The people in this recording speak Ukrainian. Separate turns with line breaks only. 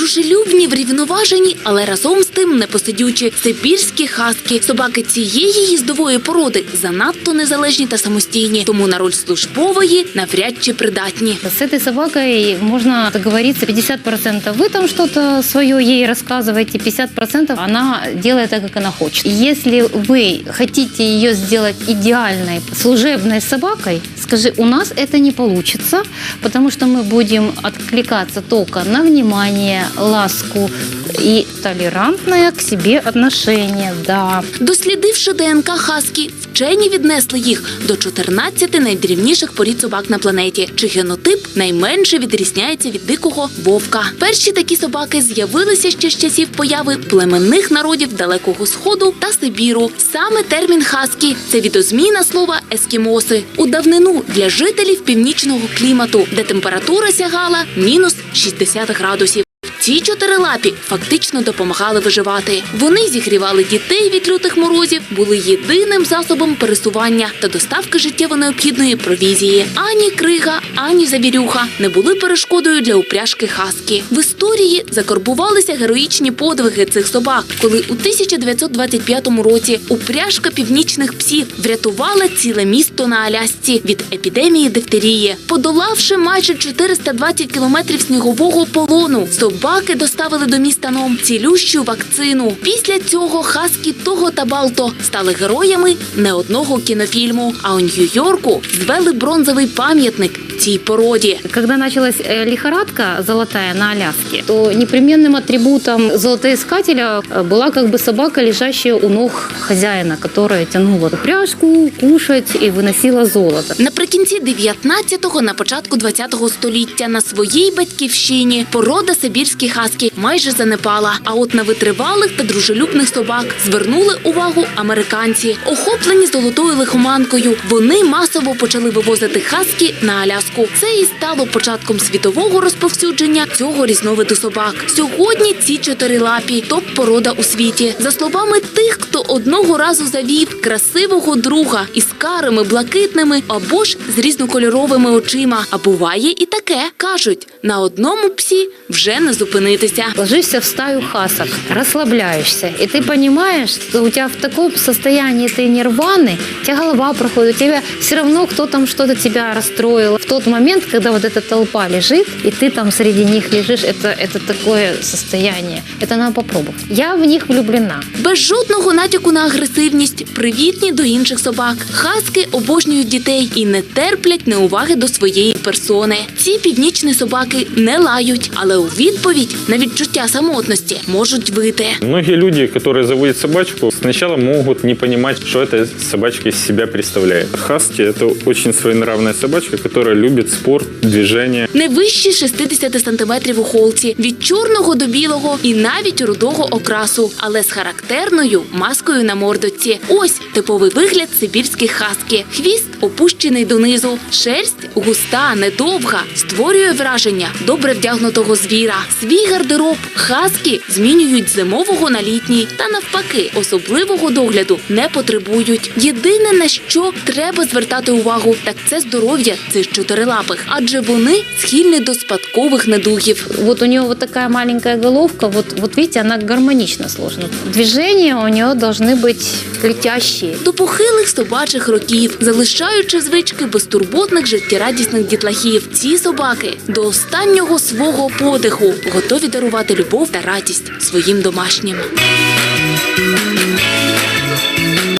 Дружелюбні, врівноважені, але разом з тим непосидючі. Сибірські хаски. Собаки цієї їздової породи занадто незалежні та самостійні, тому на роль службової навряд чи придатні.
С этой собакой можно договориться 50% вы там что-то свое ей рассказываете, 50% она делает так, как она хочет. Если вы хотите ее сделать идеальной служебной собакой, скажи, у нас это не получится, потому что мы будем откликаться только на внимание, ласку и толерантное к себе отношение, да.
Дослідивши ДНК Хаскі, вчені віднесли їх до 14 найдрівніших порід собак на планеті. Чи генотип найменше відрізняється від дикого вовка. Перші такі собаки з'явилися ще з часів появи племенних народів Далекого Сходу та Сибіру. Саме термін хаскі це відозміна слова ескімоси у давнину для жителів північного клімату, де температура сягала мінус 60 градусів. Ці чотирилапі фактично допомагали виживати. Вони зігрівали дітей від лютих морозів, були єдиним засобом пересування та доставки життєво необхідної провізії. Ані крига, ані завірюха не були перешкодою для упряжки хаскі. В історії закарбувалися героїчні подвиги цих собак, коли у 1925 році упряжка північних псів врятувала ціле місто на Алясці від епідемії дифтерії, подолавши майже 420 кілометрів снігового полону. Собаки доставили до міста Ном цілющу вакцину. Після цього хаскі того та балто стали героями не одного кінофільму. А у Нью-Йорку звели бронзовий пам'ятник цій породі.
Когда началась э, лихорадка золотая на Аляске, то непременным атрибутом золотоискателя э, была как бы собака, лежащая у ног хозяина, которая тянула пряжку, кушать и выносила золото.
Наприкінці 19-го, на початку 20-го століття на своїй батьківщині порода сибірські хаски майже занепала. А от на витривалих та дружелюбних собак звернули увагу американці. Охоплені золотою лихоманкою, вони масово почали вивозити хаски на Аляску. Це і стало початком світового розповсюдження цього різновиду собак. Сьогодні ці чотирилапі топ-порода у світі. За словами тих, хто одного разу завів красивого друга із карими, блакитними або ж з різнокольоровими очима. А буває і таке. кажуть, на одному псі вже не зупинитися.
Ложишься в стаю хасок, расслабляешься, и ты понимаешь, что у тебя в таком состоянии ты нирваны, у тебя голова проходит, у тебя все равно кто там что-то тебя расстроил. В тот момент, когда вот эта толпа лежит, и ты там среди них лежишь, это, это такое состояние. Это надо попробовать. Я в них влюблена.
Без жодного натяку на агресивність, привітні до інших собак. Хаски обожнюють дітей і не терплять неуваги до своєї персони. Ці північні собаки не лають, але у відповідь на відчуття самотності можуть вити.
Многие люди, которые заводят собачку, сначала могут не понимать, что эта собачка из себя представляет. Хаски – это очень своенравная собачка, которая любит спорт, движение.
Не вищі 60 сантиметрів у холці, від чорного до білого і навіть рудого окрасу, але з характерною маскою на мордочці. Ось типовий вигляд сибірських хаски. Хвіст опущений донизу, шерсть густа, недовга, створює враження добре вдягнутого звіра. Свій гардероб хаски змінюють зимового на літній та навпаки особливого догляду не потребують. Єдине на що треба звертати увагу, так це здоров'я цих чотирилапих, адже вони схильні до спадкових недугів.
Вот у нее вот такая маленькая головка, вот, вот видите, она гармонично сложена. Движения у нее должны быть летящие.
До похилих собачих років, залишаючи звички безтурботних життєрадісних дітлахів. Ці собаки до останнього свого подиху готові дарувати любов та радість своїм домашнім.